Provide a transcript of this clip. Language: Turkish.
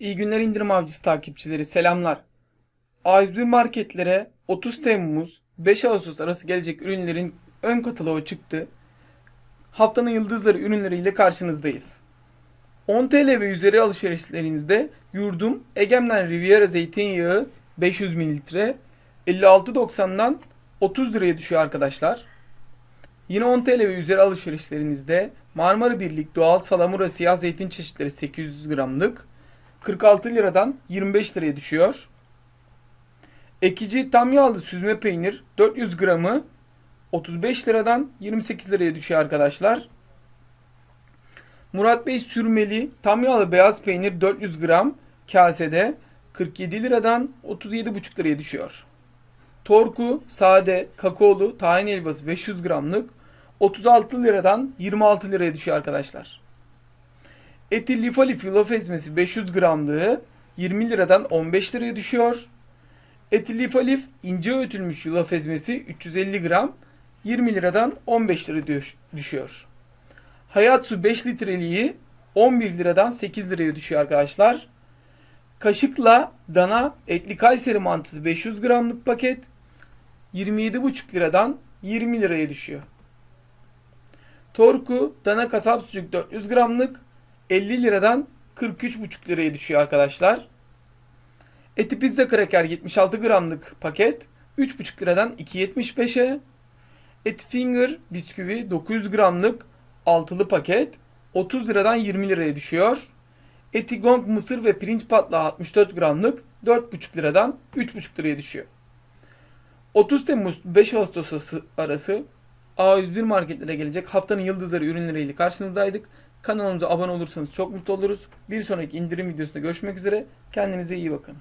İyi günler indirim avcısı takipçileri selamlar. A101 marketlere 30 Temmuz 5 Ağustos arası gelecek ürünlerin ön kataloğu çıktı. Haftanın yıldızları ürünleriyle karşınızdayız. 10 TL ve üzeri alışverişlerinizde yurdum Egem'den Riviera zeytinyağı 500 ml 56.90'dan 30 liraya düşüyor arkadaşlar. Yine 10 TL ve üzeri alışverişlerinizde Marmara Birlik doğal salamura siyah zeytin çeşitleri 800 gramlık 46 liradan 25 liraya düşüyor. Ekici tam yağlı süzme peynir 400 gramı 35 liradan 28 liraya düşüyor arkadaşlar. Murat Bey sürmeli tam yağlı beyaz peynir 400 gram kasede 47 liradan 37,5 liraya düşüyor. Torku sade kakaolu tahin helvası 500 gramlık 36 liradan 26 liraya düşüyor arkadaşlar. Eti lifa lif yulaf ezmesi 500 gramlığı 20 liradan 15 liraya düşüyor. Eti lifa lif ince öğütülmüş yulaf ezmesi 350 gram 20 liradan 15 liraya düş- düşüyor. Hayat su 5 litreliği 11 liradan 8 liraya düşüyor arkadaşlar. Kaşıkla dana etli Kayseri mantısı 500 gramlık paket 27,5 liradan 20 liraya düşüyor. Torku dana kasap sucuk 400 gramlık 50 liradan 43,5 liraya düşüyor arkadaşlar. Eti pizza kraker 76 gramlık paket 3,5 liradan 2.75'e. Eti finger bisküvi 900 gramlık altılı paket 30 liradan 20 liraya düşüyor. Eti gong mısır ve pirinç patlağı 64 gramlık 4,5 liradan 3,5 liraya düşüyor. 30 Temmuz 5 Ağustos arası A101 marketlere gelecek haftanın yıldızları ürünleriyle karşınızdaydık. Kanalımıza abone olursanız çok mutlu oluruz. Bir sonraki indirim videosunda görüşmek üzere. Kendinize iyi bakın.